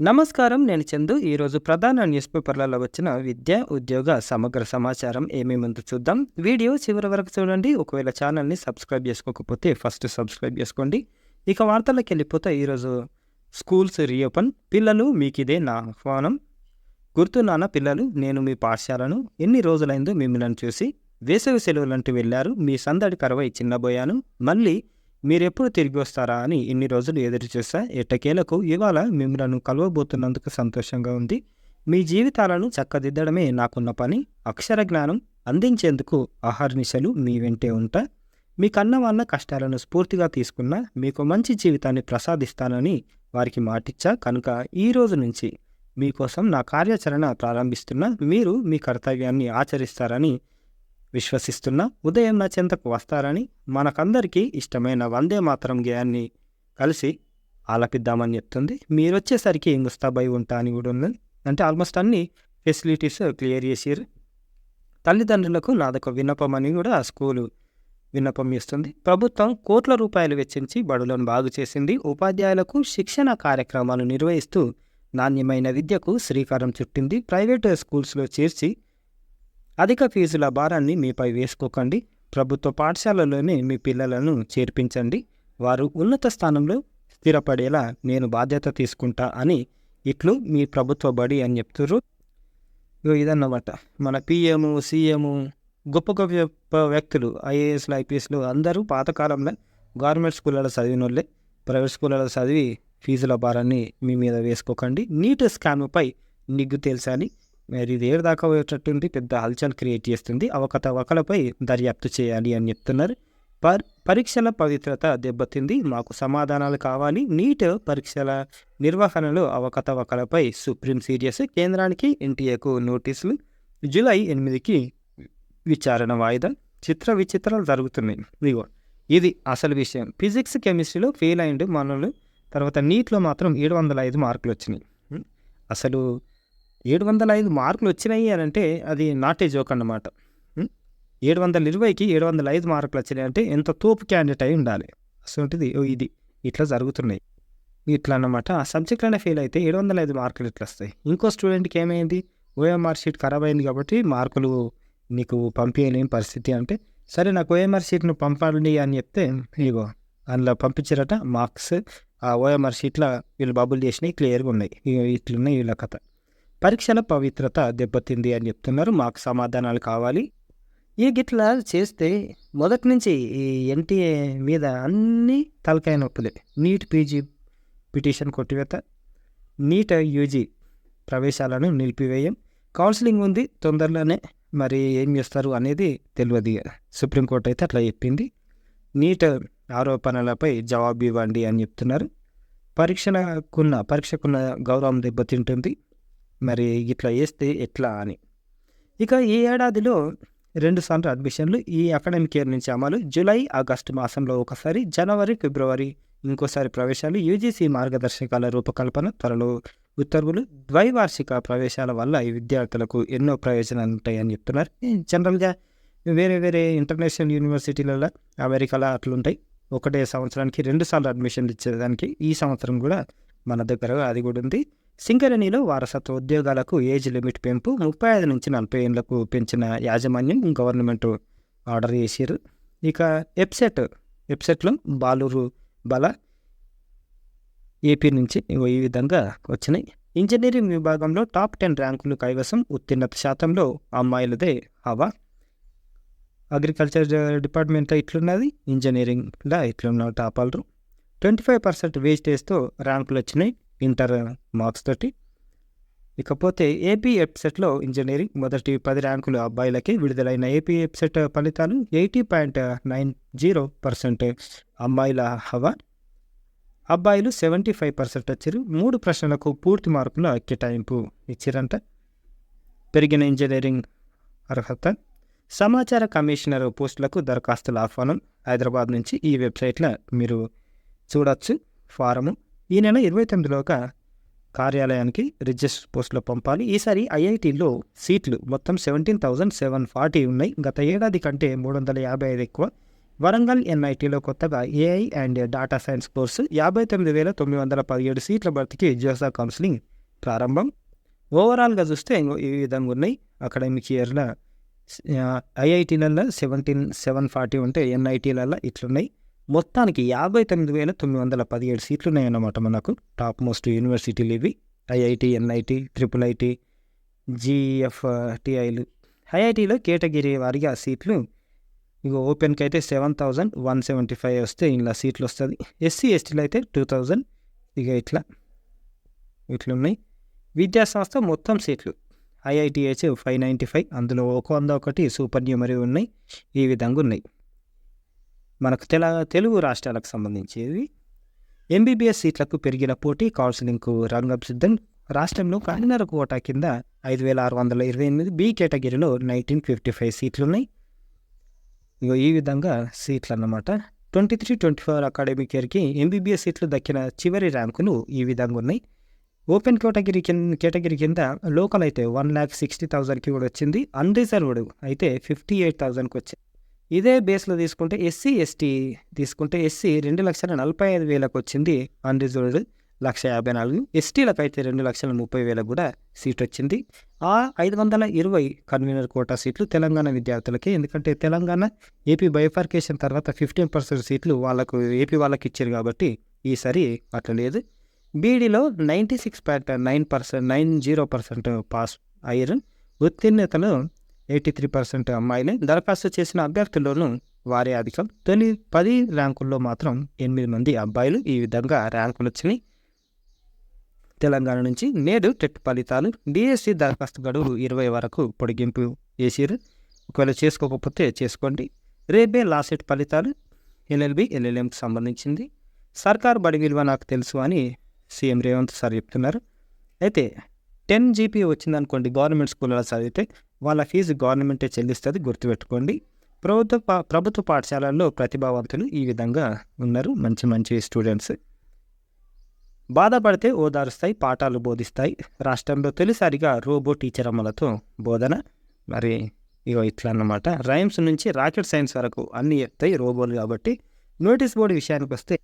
నమస్కారం నేను చందు. ఈరోజు ప్రధాన న్యూస్ పేపర్లలో వచ్చిన విద్య ఉద్యోగ సమగ్ర సమాచారం ఏమేముందో చూద్దాం. వీడియో చివరి వరకు చూడండి. ఒకవేళ ఛానల్ని సబ్స్క్రైబ్ చేసుకోకపోతే ఫస్ట్ సబ్స్క్రైబ్ చేసుకోండి. ఇక వార్తలకు వెళ్ళిపోతే ఈరోజు స్కూల్స్ రీఓపెన్. పిల్లలు మీకు ఇదే నా ఆహ్వానం. గుర్తున్నాన పిల్లలు నేను మీ పాఠశాలను ఎన్ని రోజులైందో మిమ్మల్ని చూసి వేసవి సెలవులంటూ వెళ్ళారు. మీ సందడి కరవై చిన్నబోయాను. మళ్ళీ మీరెప్పుడు తిరిగి వస్తారా అని ఇన్ని రోజులు ఎదురు చూసా. ఎట్టకేలకు ఇవాళ మిమ్మలను కలవబోతున్నందుకు సంతోషంగా ఉంది. మీ జీవితాలను చక్కదిద్దడమే నాకున్న పని. అక్షర జ్ఞానం అందించేందుకు అహర్నిశలు మీ వెంటే ఉంటా. మీ కన్న కష్టాలను స్ఫూర్తిగా తీసుకున్నా. మీకు మంచి జీవితాన్ని ప్రసాదిస్తానని వారికి మాటిచ్చా. కనుక ఈ రోజు నుంచి మీకోసం నా కార్యాచరణ ప్రారంభిస్తున్న. మీరు మీ కర్తవ్యాన్ని ఆచరిస్తారని విశ్వసిస్తున్నా ఉదయం నా చెంతకు వస్తారని మనకందరికీ ఇష్టమైన వందే మాతరం గేయాన్ని కలిసి ఆలపిద్దామని చెప్తుంది. మీరు వచ్చేసరికి ముస్తాబై ఉంటా అని కూడా ఉంది. అంటే ఆల్మోస్ట్ అన్ని ఫెసిలిటీస్ క్లియర్ చేసారు తల్లిదండ్రులకు నాదొక విన్నపం అని కూడా ఆ స్కూలు విన్నపం ఇస్తుంది ప్రభుత్వం కోట్ల రూపాయలు వెచ్చించి బడులను బాగు చేసింది. ఉపాధ్యాయులకు శిక్షణ కార్యక్రమాలు నిర్వహిస్తూ నాణ్యమైన విద్యకు శ్రీకారం చుట్టింది. ప్రైవేటు స్కూల్స్లో చేర్చి అధిక ఫీజుల భారాన్ని మీపై వేసుకోకండి. ప్రభుత్వ పాఠశాలలోనే మీ పిల్లలను చేర్పించండి. వారు ఉన్నత స్థానంలో స్థిరపడేలా నేను బాధ్యత తీసుకుంటా అని ఇట్లు మీ ప్రభుత్వ బడి అని చెప్తుర్రు. ఇదన్నమాట. మన పిఎం సీఎం గొప్ప గొప్ప వ్యక్తులు ఐఏఎస్లు ఐపీఎస్లు అందరూ పాతకాలంలో గవర్నమెంట్ స్కూళ్ళలో చదివిన వాళ్ళే ప్రైవేట్ స్కూళ్ళలో చదివి ఫీజుల భారాన్ని మీ మీద వేసుకోకండి. నీట్ స్కామ్పై నిగ్గు తేల్చాలి. మరి ఇది ఏడు దాకా పోయేటట్టుంది పెద్ద హల్చల్ క్రియేట్ చేస్తుంది. అవకతవకలపై దర్యాప్తు చేయాలి అని చెప్తున్నారు. పర్ పరీక్షల పవిత్రత దెబ్బతింది. మాకు సమాధానాలు కావాలి. నీట్ పరీక్షల నిర్వహణలో అవకతవకలపై సుప్రీం సీరియస్ కేంద్రానికి ఎన్టీఏకు నోటీసులు. జూలై ఎనిమిదికి విచారణ వాయిదా. చిత్ర విచిత్రాలు జరుగుతున్నాయి. ఇదిగో ఇది అసలు విషయం. ఫిజిక్స్ కెమిస్ట్రీలో ఫెయిల్ అయిండు మనలు. తర్వాత నీట్లో మాత్రం ఏడు వందల ఐదు మార్కులు వచ్చినాయి. అసలు ఏడు వందల ఐదు మార్కులు వచ్చినాయి అని అంటే అది నాటే జోక్ అన్నమాట. ఏడు వందల ఇరవైకి ఏడు వందల ఐదు మార్కులు వచ్చినాయి అంటే ఎంత తోపు క్యాండిడేట్ అయి ఉండాలి. అసలుంటిది ఇది ఇట్లా జరుగుతున్నాయి. ఇట్లా అన్నమాట. ఆ సబ్జెక్ట్లోనే ఫెయిల్ అయితే ఏడు వందల ఐదు మార్కులు ఇట్లా వస్తాయి. ఇంకో స్టూడెంట్కి ఏమైంది? ఓఎంఆర్ షీట్ ఖరాబ్ అయింది కాబట్టి మార్కులు నీకు పంపించలేని పరిస్థితి అంటే సరే నాకు ఓఎంఆర్ షీట్ను పంపండి అని చెప్తే ఇగో అందులో పంపించారట మార్క్స్ ఆ ఓఎంఆర్ షీట్లో వీళ్ళు బబుల్ చేసినవి క్లియర్గా ఉన్నాయి. ఇట్లున్నాయి వీళ్ళ కథ. పరీక్షల పవిత్రత దెబ్బతింది అని చెప్తున్నారు. మాకు సమాధానాలు కావాలి. ఈ గిట్లా చేస్తే మొదటి నుంచి ఈ ఎన్టీఏ మీద అన్నీ తలకాయ నొప్పులే. నీట్ పీజీ పిటిషన్ కొట్టివేత నీట్ యూజీ ప్రవేశాలను నిలిపివేయం. కౌన్సిలింగ్ ఉంది తొందరలోనే మరి ఏం చేస్తారు అనేది తెలియదు సుప్రీంకోర్టు అయితే అట్లా చెప్పింది. నీట్ ఆరోపణలపై జవాబు ఇవ్వండి అని చెప్తున్నారు. పరీక్షలకున్న పరీక్షకున్న గౌరవం దెబ్బతింటుంది. మరి ఇట్లా చేస్తే ఎట్లా అని. ఇక ఈ ఏడాదిలో రెండు సార్లు అడ్మిషన్లు ఈ అకాడమిక్ ఇయర్ నుంచి అమలు జూలై ఆగస్టు మాసంలో ఒకసారి జనవరి ఫిబ్రవరి ఇంకోసారి ప్రవేశాలు యూజీసీ మార్గదర్శకాల రూపకల్పన త్వరలో. ఉత్తర్వులు ద్వైవార్షిక ప్రవేశాల వల్ల ఈ విద్యార్థులకు ఎన్నో ప్రయోజనాలు ఉంటాయని చెప్తున్నారు. జనరల్గా వేరే వేరే ఇంటర్నేషనల్ యూనివర్సిటీలలో అమెరికాలో అట్లుంటాయి ఒకటే సంవత్సరానికి రెండు సార్లు అడ్మిషన్లు ఇచ్చేదానికి ఈ సంవత్సరం కూడా మన దగ్గర అది కూడా ఉంది. సింగరేణిలో వారసత్వ ఉద్యోగాలకు ఏజ్ లిమిట్ పెంపు ముప్పై ఐదు నుంచి నలభై ఏళ్ళకు పెంచిన యాజమాన్యం గవర్నమెంట్ ఆర్డర్ చేశారు. ఇక ఎప్సెట్ ఎప్సెట్లో బాలూరు బల ఏపీ నుంచి ఈ విధంగా వచ్చినాయి. ఇంజనీరింగ్ విభాగంలో టాప్ టెన్ ర్యాంకులు కైవసం ఉత్తీర్ణత శాతంలో అమ్మాయిలదే హవా. అగ్రికల్చర్ డిపార్ట్మెంట్లో ఇట్లున్నది ఇంజనీరింగ్లో ఇట్లున్న టాప్ ఆల్రు ట్వంటీ ఫైవ్ పర్సెంట్ వేస్టేజ్తో ర్యాంకులు వచ్చినాయి. ఇంటర్ మార్క్స్ తోటి. ఇకపోతే ఏపీ వెబ్సైట్లో ఇంజనీరింగ్ మొదటి పది ర్యాంకులు అబ్బాయిలకి విడుదలైన ఏపీ వెబ్సైట్ ఫలితాలు eighty point nine zero percent అమ్మాయిల హవా. అబ్బాయిలు సెవెంటీ ఫైవ్ పర్సెంట్ వచ్చారు. మూడు ప్రశ్నలకు పూర్తి మార్కుల కేటాయింపు ఇచ్చారంట. పెరిగిన ఇంజనీరింగ్ అర్హత. సమాచార కమిషనర్ పోస్టులకు దరఖాస్తుల ఆహ్వానం. హైదరాబాద్ నుంచి ఈ వెబ్సైట్లో మీరు చూడవచ్చు ఫారము. ఈ నెల ఇరవై తొమ్మిదిలోగా కార్యాలయానికి రిజిస్టర్ పోస్టులో పంపాలి. ఈసారి ఐఐటీలో సీట్లు మొత్తం సెవెంటీన్ థౌజండ్ సెవెన్ ఫార్టీ ఉన్నాయి. గత ఏడాది కంటే మూడు వందల యాభై ఐదు ఎక్కువ. వరంగల్ ఎన్ఐటీలో కొత్తగా AI and data science course. యాభై తొమ్మిది వేల తొమ్మిది వందల పదిహేడు సీట్ల భర్తీకి జోసా కౌన్సిలింగ్ ప్రారంభం. ఓవరాల్గా చూస్తే ఈ విధంగా ఉన్నాయి. అకాడమిక్ ఇయర్లో ఐఐటీలలో సెవెంటీన్ సెవెన్ ఫార్టీ ఉంటే ఎన్ఐటీలలో ఇట్లున్నాయి. మొత్తానికి యాభై తొమ్మిది వేల తొమ్మిది వందల పదిహేడు సీట్లు ఉన్నాయన్నమాట మనకు. టాప్ మోస్ట్ యూనివర్సిటీలు ఇవి ఐఐటి ఎన్ఐటి ట్రిపుల్ ఐటి జిఎఫ్టిఐలు ఐఐటిలో ఐఐటీలో కేటగిరీ వారిగా సీట్లు ఇక ఓపెన్కి అయితే seven thousand one seventy five వస్తే ఇలా సీట్లు వస్తుంది ఎస్సీ ఎస్టీలు అయితే టూ థౌజండ్ ఇక ఇట్లా ఇట్లున్నాయి. విద్యా సంస్థ మొత్తం సీట్లు. ఐఐటిహెచ్ ఫైవ్ నైంటీ ఫైవ్ అందులో ఒక వంద ఒకటి సూపర్ న్యూమరీ ఉన్నాయి. ఈ విధంగా ఉన్నాయి. మనకు తెల తెలుగు రాష్ట్రాలకు సంబంధించేవి. ఎంబీబీఎస్ సీట్లకు పెరిగిన పోటీ కౌన్సిలింగ్కు రంగం సిద్ధం. రాష్ట్రంలో కరీంనగర్ కోటా కింద ఐదు వేల ఆరు వందల ఇరవై ఎనిమిది బి కేటగిరీలో నైన్టీన్ ఫిఫ్టీ ఫైవ్ సీట్లు ఉన్నాయి ఇగో ఈ విధంగా సీట్లు అన్నమాట twenty three twenty four academic ఇయర్కి ఎంబీబీఎస్ సీట్లు దక్కిన చివరి ర్యాంకులు ఈ విధంగా ఉన్నాయి. ఓపెన్ కేటగిరీ కింద కేటగిరీ కింద లోకల్ అయితే వన్ ల్యాక్ సిక్స్టీ థౌజండ్కి కూడా వచ్చింది. అన్రిజర్వ్డ్ అయితే ఫిఫ్టీ ఎయిట్ థౌజండ్కి వచ్చింది ఇదే బేస్లో తీసుకుంటే ఎస్సీ ఎస్టీ తీసుకుంటే ఎస్సీ రెండు లక్షల నలభై ఐదు వేలకు వచ్చింది అన్రిజర్వ్డ్ లక్ష యాభై నాలుగు. ఎస్టీలకు అయితే రెండు లక్షల ముప్పై వేలకు కూడా సీట్ వచ్చింది ఆ ఐదు వందల ఇరవై కన్వీనర్ కోటా సీట్లు తెలంగాణ విద్యార్థులకి. ఎందుకంటే తెలంగాణ ఏపీ బైఫర్కేషన్ తర్వాత ఫిఫ్టీన్ పర్సెంట్ సీట్లు వాళ్ళకు ఏపీ వాళ్ళకి ఇచ్చారు కాబట్టి ఈసారి అట్లా లేదు. బీడీలో ninety six point nine percent nine zero percent pass అయ్యారు. ఉత్తీర్ణతను ఎయిటీ త్రీ పర్సెంట్ అమ్మాయిలే దరఖాస్తు చేసిన అభ్యర్థుల్లోనూ వారే అధికం. తొలి పది ర్యాంకుల్లో మాత్రం ఎనిమిది మంది అబ్బాయిలు ఈ విధంగా ర్యాంకులు వచ్చినాయి తెలంగాణ నుంచి నేడు టెట్ ఫలితాలు డిఎస్సి దరఖాస్తు గడువు ఇరవై వరకు పొడిగింపు చేసిరు ఒకవేళ చేసుకోకపోతే చేసుకోండి. రేపే లాసెట్ ఫలితాలు ఎల్ఎల్బి ఎల్ఎల్ఎంకి సంబంధించింది. సర్కార్ బడి విలువ నాకు తెలుసు అని సీఎం రేవంత్ సార్ చెప్తున్నారు. అయితే టెన్ జీపీ వచ్చిందనుకోండి గవర్నమెంట్ స్కూల్లో చదివితే వాళ్ళ ఫీజు గవర్నమెంటే చెల్లిస్తుంది గుర్తుపెట్టుకోండి. ప్రభుత్వ పా- ప్రభుత్వ పాఠశాలల్లో ప్రతిభావంతులు ఈ విధంగా ఉన్నారు. మంచి మంచి స్టూడెంట్స్. బాధపడితే ఓదారుస్తాయి పాఠాలు బోధిస్తాయి. రాష్ట్రంలో తొలిసారిగా రోబో టీచర్ అమ్మలతో బోధన. మరి ఇగో ఇట్లా అన్నమాట రైమ్స్ నుంచి రాకెట్ సైన్స్ వరకు అన్నీ చెప్తాయి రోబోలు కాబట్టి. నోటీస్ బోర్డు విషయానికి వస్తే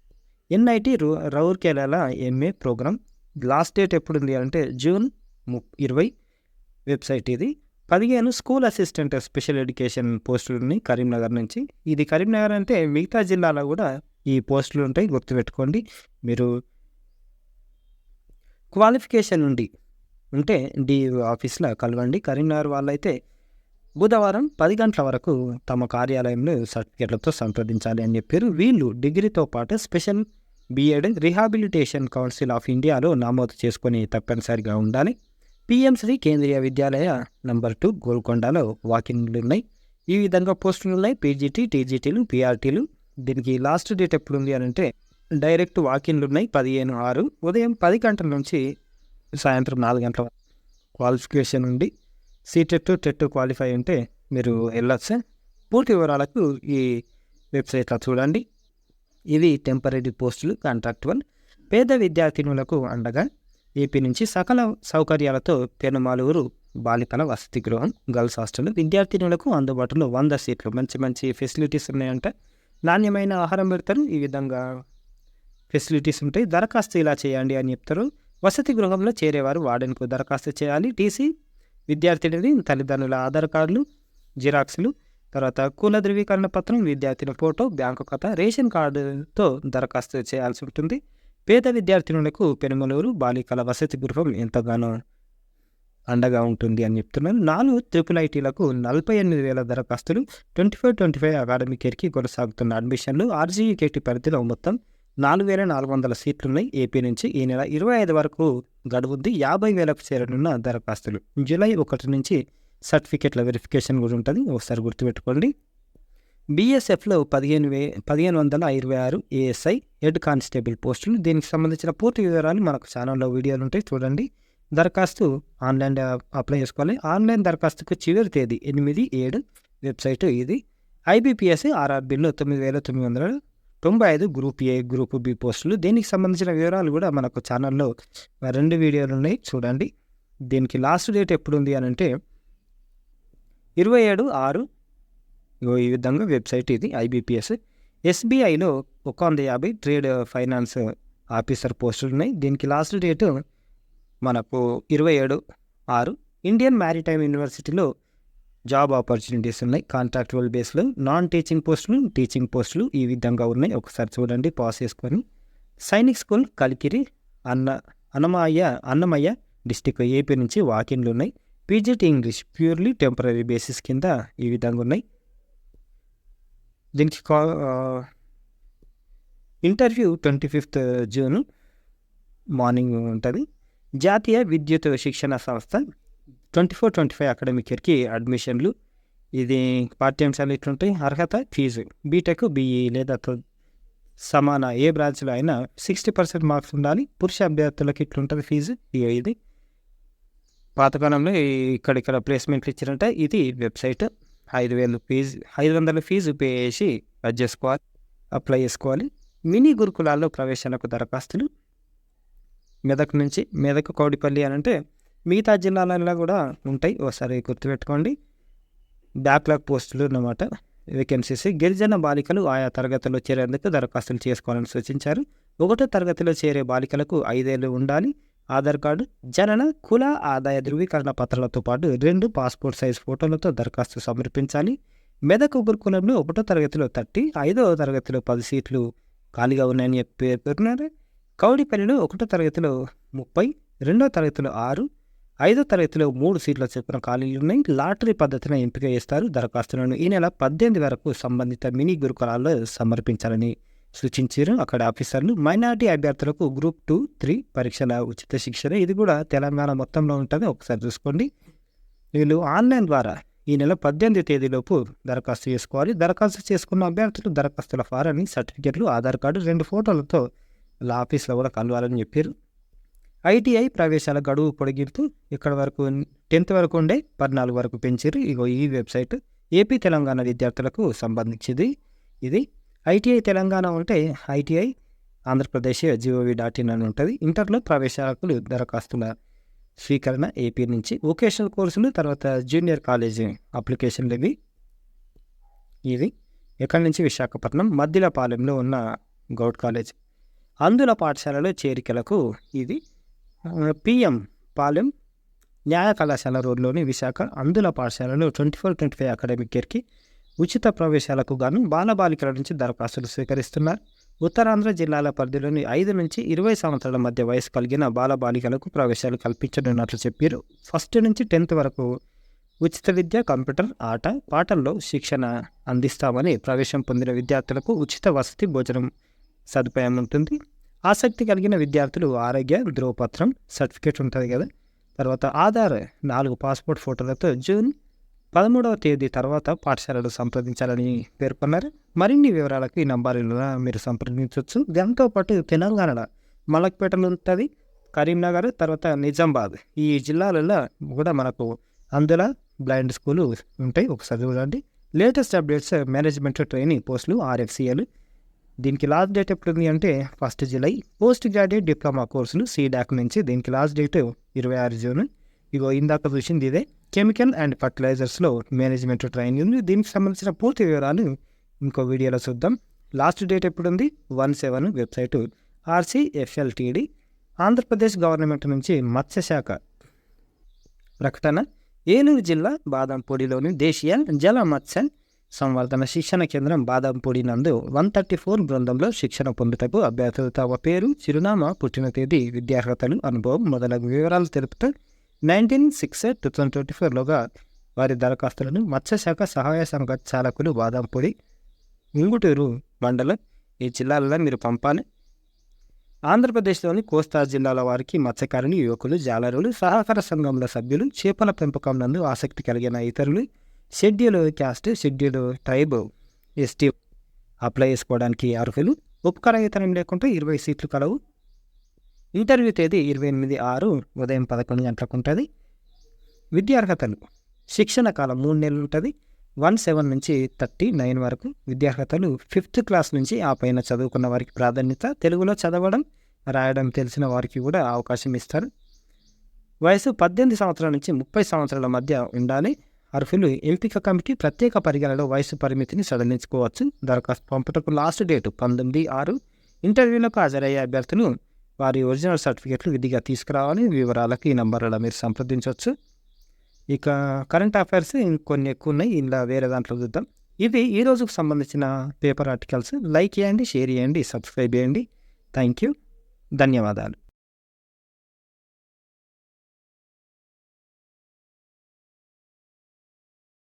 ఎన్ఐటి రూ రౌర్కేలాల ఎంఏ ప్రోగ్రామ్. లాస్ట్ డేట్ ఎప్పుడు ఉంది అంటే జూన్ ము ఇరవై. వెబ్సైట్ ఇది. పదిహేను స్కూల్ అసిస్టెంట్ స్పెషల్ ఎడ్యుకేషన్ పోస్టులు కరీంనగర్ నుంచి. ఇది కరీంనగర్ అంటే మిగతా జిల్లాలో కూడా ఈ పోస్టులు ఉంటాయి. గుర్తుపెట్టుకోండి. మీరు క్వాలిఫికేషన్ ఉండి ఉంటే డి ఆఫీస్లో కలవండి. కరీంనగర్ వాళ్ళైతే బుధవారం పది గంటల వరకు తమ కార్యాలయంలో సర్టిఫికెట్లతో సంప్రదించాలి అని చెప్పారు. వీళ్ళు డిగ్రీతో పాటు special BEd rehabilitation council of ఇండియాలో నమోదు చేసుకొని తప్పనిసరిగా ఉండాలి. పిఎంశ్రీ కేంద్రీయ విద్యాలయ నంబర్ టూ గోల్కొండలో వాకింగ్లు ఉన్నాయి. ఈ విధంగా పోస్టులు ఉన్నాయి. పీజీటీ టీజీటీలు పీఆర్టీలు. దీనికి లాస్ట్ డేట్ ఎప్పుడు ఉంది అని అంటే డైరెక్ట్ వాకిన్లు ఉన్నాయి. పదిహేను ఆరు ఉదయం పది గంటల నుంచి సాయంత్రం నాలుగు గంటల క్వాలిఫికేషన్ ఉండి సీటెట్ టెట్ క్వాలిఫై ఉంటే మీరు వెళ్ళొచ్చు. పూర్తి వివరాలకు ఈ వెబ్సైట్లో చూడండి. ఇవి టెంపరీ పోస్టులు కాంట్రాక్టువల్ పేద విద్యార్థినులకు అండగా ఏపీ నుంచి సకల సౌకర్యాలతో పెనుమాలూరు బాలికల వసతి గృహం గర్ల్స్ హాస్టల్ విద్యార్థినులకు అందుబాటులో వంద సీట్లు. మంచి మంచి ఫెసిలిటీస్ ఉన్నాయంట. నాణ్యమైన ఆహారం పెడతారు. ఈ విధంగా ఫెసిలిటీస్ ఉంటాయి. దరఖాస్తు ఇలా చేయండి అని చెప్తారు. వసతి గృహంలో చేరేవారు వార్డెన్కు దరఖాస్తు చేయాలి. టీసీ విద్యార్థినిది తల్లిదండ్రుల ఆధార్ కార్డులు జిరాక్స్లు తర్వాత కుల ధృవీకరణ పత్రం విద్యార్థిని ఫోటో బ్యాంకు ఖాతా రేషన్ కార్డుతో దరఖాస్తు చేయాల్సి ఉంటుంది. పేద విద్యార్థినులకు పెనుమలూరు బాలికల వసతి గృహం ఎంతగానో అండగా ఉంటుంది అని చెప్తున్నారు. నాలుగు ట్రిపుల్ ఐటీలకు నలభై ఎనిమిది వేల దరఖాస్తులు twenty five twenty five academic ఇయర్కి కొనసాగుతున్న అడ్మిషన్లు ఆర్జీఈకేటి పరిధిలో మొత్తం నాలుగు వేల నాలుగు వందల సీట్లున్నాయి. ఏపీ నుంచి ఈ నెల ఇరవై ఐదు వరకు గడువుద్ది యాభై వేలకు చేరనున్న దరఖాస్తులు. జూలై ఒకటి నుంచి సర్టిఫికెట్ల వెరిఫికేషన్ కూడా ఉంటుంది. ఒకసారి గుర్తుపెట్టుకోండి. బీఎస్ఎఫ్లో పదిహేను వే పదిహేను వందల ఇరవై ఆరు ఏఎస్ఐ హెడ్ కానిస్టేబుల్ పోస్టులు. దీనికి సంబంధించిన పూర్తి వివరాలు మనకు ఛానల్లో వీడియోలు ఉంటాయి చూడండి. దరఖాస్తు ఆన్లైన్ అప్లై చేసుకోవాలి. ఆన్లైన్ దరఖాస్తుకు చివరి తేదీ ఎనిమిది ఏడు వెబ్సైట్ ఇది. ఐబీపీఎస్ ఆర్ఆర్బీలో తొమ్మిది వేల తొమ్మిది వందల తొంభై ఐదు గ్రూప్ ఏ గ్రూప్ బి పోస్టులు. దీనికి సంబంధించిన వివరాలు కూడా మనకు ఛానల్లో రెండు వీడియోలు ఉన్నాయి చూడండి. దీనికి లాస్ట్ డేట్ ఎప్పుడు ఉంది అని అంటే ఇరవై ఏడు ఆరు ఇగో ఈ విధంగా వెబ్సైట్ ఇది ఐబీపీఎస్. ఎస్బీఐలో ఒక వంద యాభై ట్రేడ్ ఫైనాన్స్ ఆఫీసర్ పోస్టులు ఉన్నాయి దీనికి లాస్ట్ డేటు మనకు ఇరవై ఏడు ఆరు. ఇండియన్ మ్యారిటైమ్ యూనివర్సిటీలో జాబ్ ఆపర్చునిటీస్ ఉన్నాయి. కాంట్రాక్చువల్ బేస్లో నాన్ టీచింగ్ పోస్టులు టీచింగ్ పోస్టులు ఈ విధంగా ఉన్నాయి. ఒకసారి చూడండి పాస్ చేసుకొని. సైనిక్ స్కూల్ కలికిరి అన్న అన్నమయ్య అన్నమయ్య డిస్టిక్ ఏపీ నుంచి వాకిన్లు ఉన్నాయి. PGT English purely temporary basis కింద ఈ విధంగా ఉన్నాయి. దీనికి కా interview twenty fifth June morning ఉంటుంది. జాతీయ విద్యుత్ శిక్షణ సంస్థ twenty four twenty five academic ఇయర్కి అడ్మిషన్లు. ఇది పాఠ్యాంశాలు ఇట్లుంటాయి అర్హత ఫీజు. బీటెక్ బీఈ లేదా సమాన ఏ బ్రాంచ్లో అయినా సిక్స్టీ పర్సెంట్ మార్క్స్ ఉండాలి. పురుష అభ్యర్థులకు ఇట్లుంటుంది ఫీజు? ఇది. పాతకాలంలో ఇక్కడ ఇక్కడ ప్లేస్మెంట్లు ఇచ్చారంటే ఇది వెబ్సైట్. ఐదు వేలు ఫీజు ఐదు వందల ఫీజు పే చేసి అది చేసుకోవాలి అప్లై చేసుకోవాలి. మినీ గురుకులాల్లో ప్రవేశాలకు దరఖాస్తులు. మెదక్ నుంచి మెదక్ కౌడిపల్లి అని అంటే మిగతా జిల్లాలలో కూడా ఉంటాయి. ఒకసారి గుర్తుపెట్టుకోండి. బ్యాక్లాగ్ పోస్టులు అన్నమాట. వేకెన్సీస్. గిరిజన బాలికలు ఆయా తరగతిలో చేరేందుకు దరఖాస్తులు చేసుకోవాలని సూచించారు. ఒకటో తరగతిలో చేరే బాలికలకు ఐదేళ్ళు ఉండాలి. ఆధార్ కార్డు జనన కుల ఆదాయ ధృవీకరణ పత్రాలతో పాటు రెండు పాస్పోర్ట్ సైజ్ ఫోటోలతో దరఖాస్తు సమర్పించాలి. మెదక్ గురుకులంలో ఒకటో తరగతిలో థర్టీ ఐదవ తరగతిలో పది సీట్లు ఖాళీగా ఉన్నాయని పేర్కొన్నారు. కౌడిపల్లిలో ఒకటో తరగతిలో ముప్పై రెండో తరగతిలో ఆరు ఐదో తరగతిలో మూడు సీట్ల చొప్పున ఖాళీలు ఉన్నాయి. లాటరీ పద్ధతిన ఎంపిక చేస్తారు. దరఖాస్తులను ఈ నెల పద్దెనిమిది వరకు సంబంధిత మినీ గురుకులాల్లో సమర్పించాలని సూచించారు. అక్కడ ఆఫీసర్లు మైనార్టీ అభ్యర్థులకు గ్రూప్ టూ త్రీ పరీక్షల ఉచిత శిక్షణ. ఇది కూడా తెలంగాణ మొత్తంలో ఉంటుంది. ఒకసారి చూసుకోండి. వీళ్ళు ఆన్లైన్ ద్వారా ఈ నెల పద్దెనిమిది తేదీలోపు దరఖాస్తు చేసుకోవాలి. దరఖాస్తు చేసుకున్న అభ్యర్థులు దరఖాస్తుల ఫారాన్ని సర్టిఫికెట్లు ఆధార్ కార్డు రెండు ఫోటోలతో వాళ్ళ ఆఫీస్లో కూడా కలవాలని చెప్పారు. ఐటీఐ ప్రవేశాల గడువు పొడిగింపు ఇక్కడ వరకు టెన్త్ వరకు ఉండే పద్నాలుగు వరకు పెంచారు. ఇగో ఈ వెబ్సైట్ ఏపీ తెలంగాణ విద్యార్థులకు సంబంధించింది. ఇది ఐటీఐ తెలంగాణ ఉంటే ITI Andhra Pradesh gov dot in అని ఉంటుంది. ఇంటర్లో ప్రవేశాలకు దరఖాస్తుల స్వీకరణ ఏపీ నుంచి. వొకేషనల్ కోర్సులు తర్వాత జూనియర్ కాలేజ్ అప్లికేషన్లు ఇవి ఇది ఎక్కడి నుంచి? విశాఖపట్నం మద్దిలపాలెంలో ఉన్న గౌడ్ కాలేజ్. అందుల పాఠశాలలో చేరికలకు ఇది పిఎం పాలెం న్యాయ కళాశాల రోడ్లోని విశాఖ అందుల పాఠశాలలో twenty four twenty five academic ఇయర్కి ఉచిత ప్రవేశాలకు గాను బాలబాలికల నుంచి దరఖాస్తులు స్వీకరిస్తున్నారు. ఉత్తరాంధ్ర జిల్లాల పరిధిలోని ఐదు నుంచి ఇరవై సంవత్సరాల మధ్య వయసు కలిగిన బాలబాలికలకు ప్రవేశాలు కల్పించనున్నట్లు చెప్పారు. ఫస్ట్ నుంచి టెన్త్ వరకు ఉచిత విద్య కంప్యూటర్ ఆట పాటల్లో శిక్షణ అందిస్తామని ప్రవేశం పొందిన విద్యార్థులకు ఉచిత వసతి భోజనం సదుపాయం ఉంటుంది. ఆసక్తి కలిగిన విద్యార్థులు ఆరోగ్య ధ్రువపత్రం సర్టిఫికేట్ ఉంటుంది కదా. తర్వాత ఆధార్ నాలుగు పాస్పోర్ట్ ఫోటోలతో జూన్ పదమూడవ తేదీ తర్వాత పాఠశాలలు సంప్రదించాలని పేర్కొన్నారు. మరిన్ని వివరాలకు ఈ నంబర్లో మీరు సంప్రదించవచ్చు. దాంతోపాటు తెలంగాణలో మలక్పేటలో ఉంటుంది కరీంనగర్ తర్వాత నిజామాబాద్. ఈ జిల్లాలలో కూడా మనకు అందులో బ్లైండ్ స్కూలు ఉంటాయి. ఒకసారి చూడండి. లేటెస్ట్ అప్డేట్స్ మేనేజ్మెంట్ ట్రైనింగ్ పోస్టులు ఆర్ఎఫ్సిఎలు. దీనికి లాస్ట్ డేట్ ఎప్పుడు అంటే first July. Post graduate diploma కోర్సులు సీడాక్ నుంచి దీనికి లాస్ట్ డేట్ ఇరవై ఆరు జూన్. ఇగో ఇందాక చూసింది ఇదే. కెమికల్ అండ్ ఫర్టిలైజర్స్లో మేనేజ్మెంట్ ట్రైనింగ్ ఉంది. దీనికి సంబంధించిన పూర్తి వివరాలు ఇంకో వీడియోలో చూద్దాం. లాస్ట్ డేట్ ఎప్పుడు ఉంది one seven website RCFLTD Andhra Pradesh government నుంచి మత్స్యశాఖ ప్రకటన ఏలూరు జిల్లా బాదంపూడిలోని దేశీయ జల మత్స్య సంవర్ధన శిక్షణ కేంద్రం బాదంపూడి నందు వన్ థర్టీ ఫోర్ బృందంలో శిక్షణ పొందుటకు అభ్యర్థులు తమ పేరు చిరునామా పుట్టిన తేదీ విద్యార్హతలు అనుభవం మొదలగు వివరాలు తెలుపుతూ nineteen six two thousand twenty ఫోర్లోగా వారి దరఖాస్తులను మత్స్యశాఖ సహాయ సంఘ చాలకులు బాదంపూడి ఉంగుటూరు మండలం ఈ జిల్లాలలో మీరు పంపాలి. ఆంధ్రప్రదేశ్లోని కోస్తా జిల్లాల వారికి మత్స్యకారులు యువకులు జాలరులు సహకార సంఘంల సభ్యులు చేపల పెంపకం నందు ఆసక్తి కలిగిన ఇతరులు schedule caste schedule tribe ST apply చేసుకోవడానికి అర్హులు ఉపకారవేతనం లేకుంటే ఇరవై సీట్లు కలవు. ఇంటర్వ్యూ తేదీ ఇరవై ఎనిమిది ఆరు ఉదయం పదకొండు గంటలకు ఉంటుంది. విద్యార్హతలు శిక్షణ కాలం మూడు నెలలు ఉంటుంది. వన్ సెవెన్ నుంచి థర్టీ నైన్ వరకు విద్యార్హతలు ఫిఫ్త్ క్లాస్ నుంచి ఆ పైన చదువుకున్న వారికి ప్రాధాన్యత తెలుగులో చదవడం రాయడం తెలిసిన వారికి కూడా అవకాశం ఇస్తారు. వయసు పద్దెనిమిది సంవత్సరాల నుంచి ముప్పై సంవత్సరాల మధ్య ఉండాలి. అర్హులు ఎంపిక కమిటీ ప్రత్యేక పరిగణలో వయసు పరిమితిని సడలించుకోవచ్చు. దరఖాస్తు పంపుటకు లాస్ట్ డేటు పంతొమ్మిది ఆరు. ఇంటర్వ్యూలకు హాజరయ్యే అభ్యర్థులు వారి ఒరిజినల్ సర్టిఫికెట్లు విధిగా తీసుకురావాలి. వివరాలకు ఈ నంబర్లో మీరు సంప్రదించవచ్చు. ఇక కరెంట్ అఫైర్స్ ఇంకొన్ని ఎక్కువ ఉన్నాయి ఇలా వేరే దాంట్లో చూద్దాం. ఇవి ఈ రోజుకు సంబంధించిన పేపర్ ఆర్టికల్స్. లైక్ చేయండి షేర్ చేయండి సబ్స్క్రైబ్ చేయండి. Thank you. ధన్యవాదాలు.